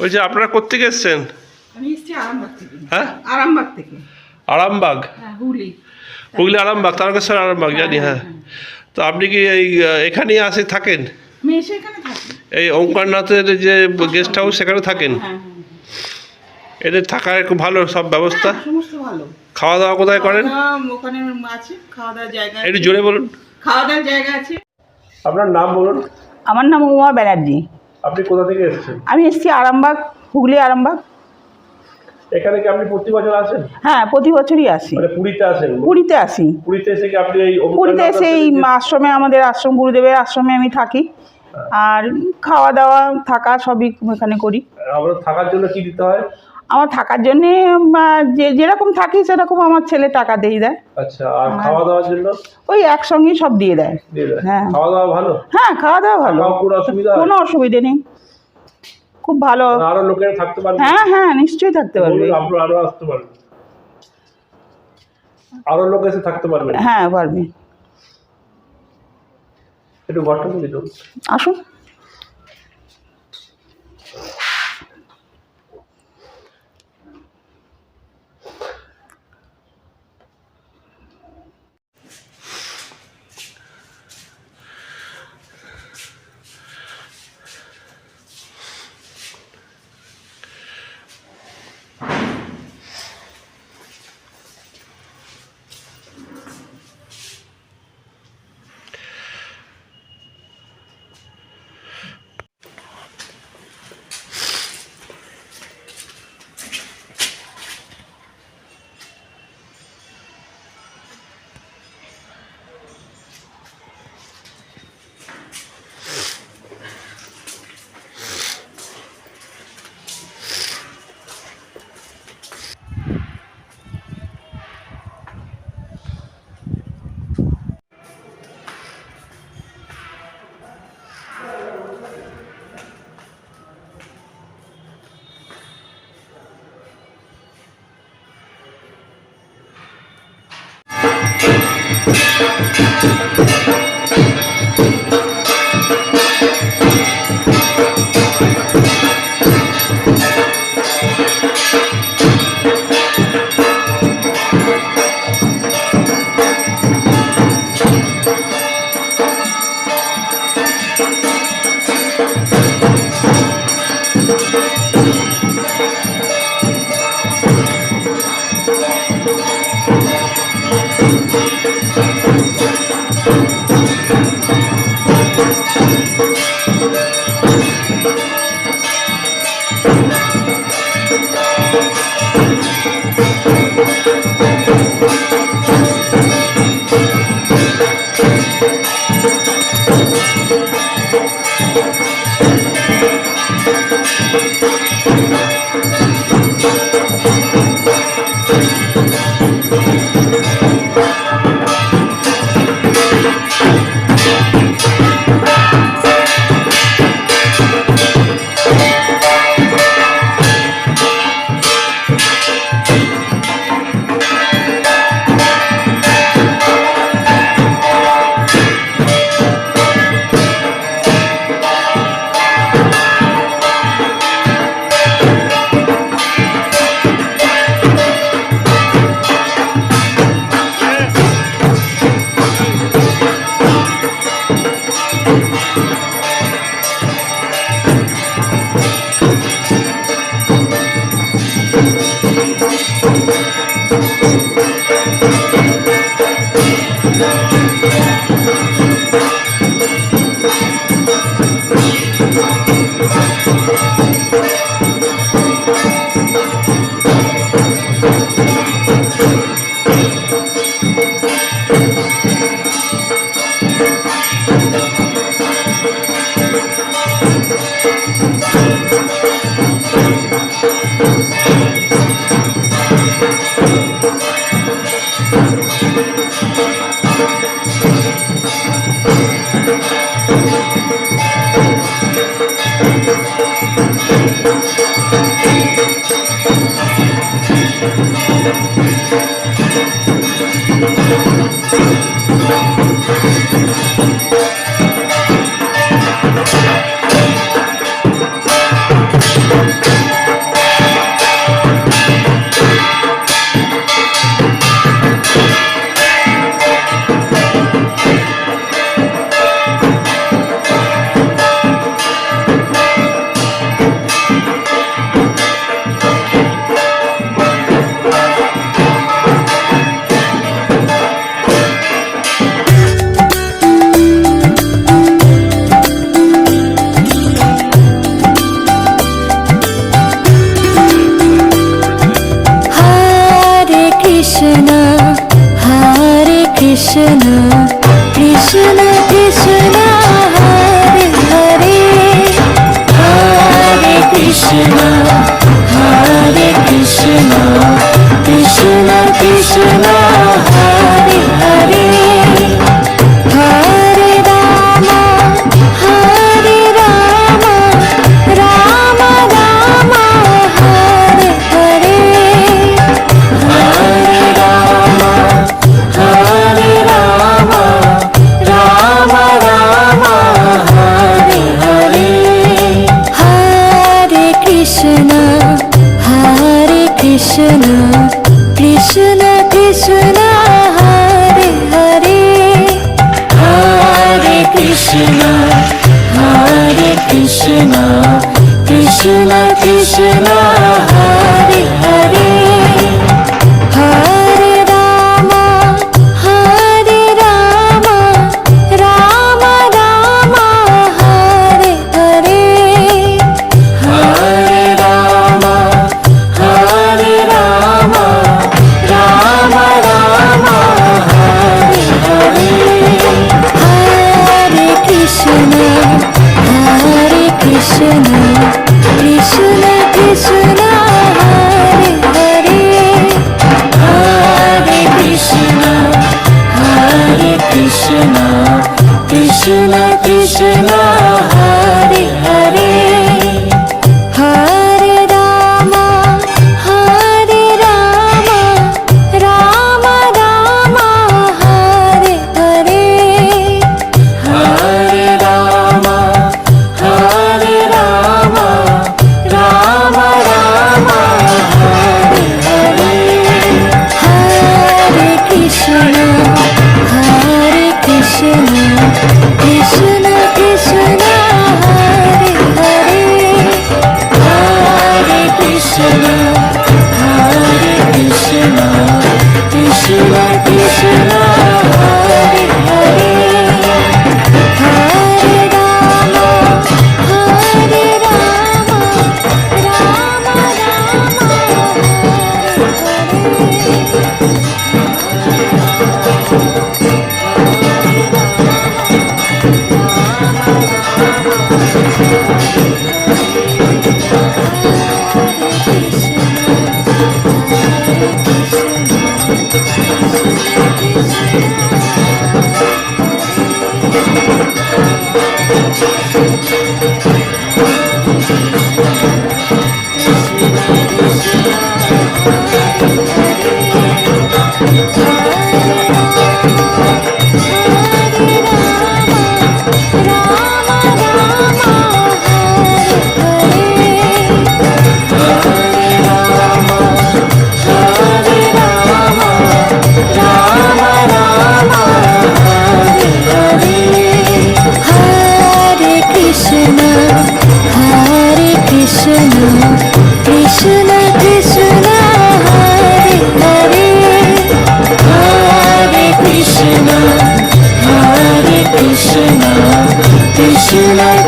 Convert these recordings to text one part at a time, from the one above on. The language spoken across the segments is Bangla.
ওই যে আপনারা কোথেকে এসছেন? আমি এসেছি আরামবাগ থেকে। হ্যাঁ? আরামবাগ থেকে। আরামবাগ? হ্যাঁ হুগলি। হুগলি আরামবাগ তারকেশ্বর আরামবাগ জানি হ্যাঁ তো আপনি কি এই এখানেই আসে থাকেন? আমি এসে এখানে থাকি। এই ওঙ্কারনাথের যে গেস্ট হাউস সেখানে থাকেন? হ্যাঁ হ্যাঁ এদের থাকার খুব ভালো সব ব্যবস্থা? হ্যাঁ, সমস্ত ভালো। খাওয়া দাওয়া কোথায় করেন? ওখানে আছে খাওয়া দাওয়ার জায়গা একটু জোরে বলুন। খাওয়া দাওয়ার জায়গা আছে। আপনার নাম বলুন। আমার নাম উমা ব্যানার্জি। আপনি কোথা থেকে এসেছেন? আমি এসেছি আরামবাগ হুগলি আরামবাগ। এখানে কি আপনি প্রতি বছর আসেন? হ্যাঁ প্রতি বছরই আসি। মানে পুরীতে আসেন? পুরীতে আসি। পুরীতে এসে কি আপনি এই পুরীতে এসে এই আশ্রমে আমাদের আশ্রম গুরুদেবের আশ্রমে আমি থাকি। হ্যাঁ। আর খাওয়া দাওয়া থাকা সবই এখানে করি। আমরা থাকার জন্য কি দিতে হয়? আমার থাকার জন্যে যে যেরকম থাকি সেরকম আমার ছেলে টাকা দিয়ে দেয়। আচ্ছা আর খাওয়া দাওয়ার জন্য? ওই একসঙ্গেই সব দিয়ে দেয়। হ্যাঁ। খাওয়া দাওয়া ভালো? হ্যাঁ খাওয়া দাওয়া ভালো কোনো অসুবিধা? কোনো অসুবিধে নেই। খুব ভালো। আরও লোকেরা থাকতে পারবে? হ্যাঁ হ্যাঁ নিশ্চয়ই থাকতে পারবে। আপনারা আরও আসতে পারবেন। আরও লোক এসে থাকতে পারবে? হ্যাঁ পারবে। একটু করে দিন আসুন। Thank.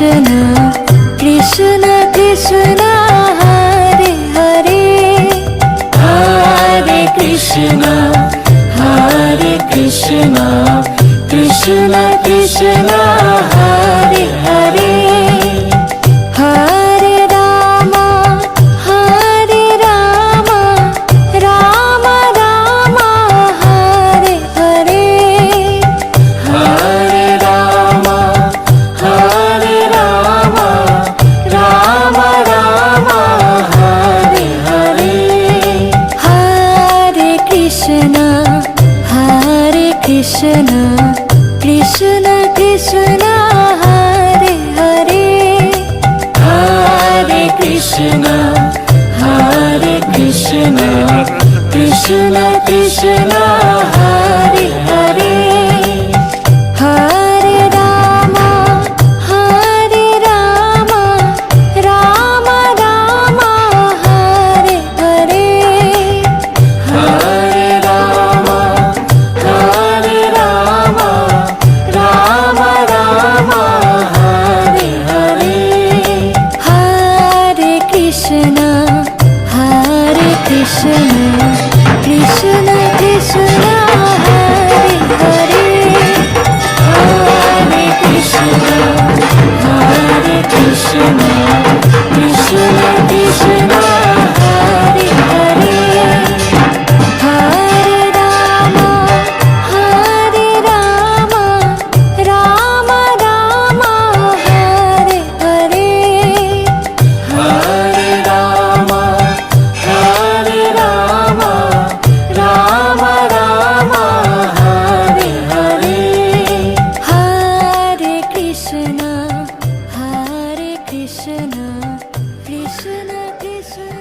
Krishna Krishna Krishna see Thank you. Krishna Krishna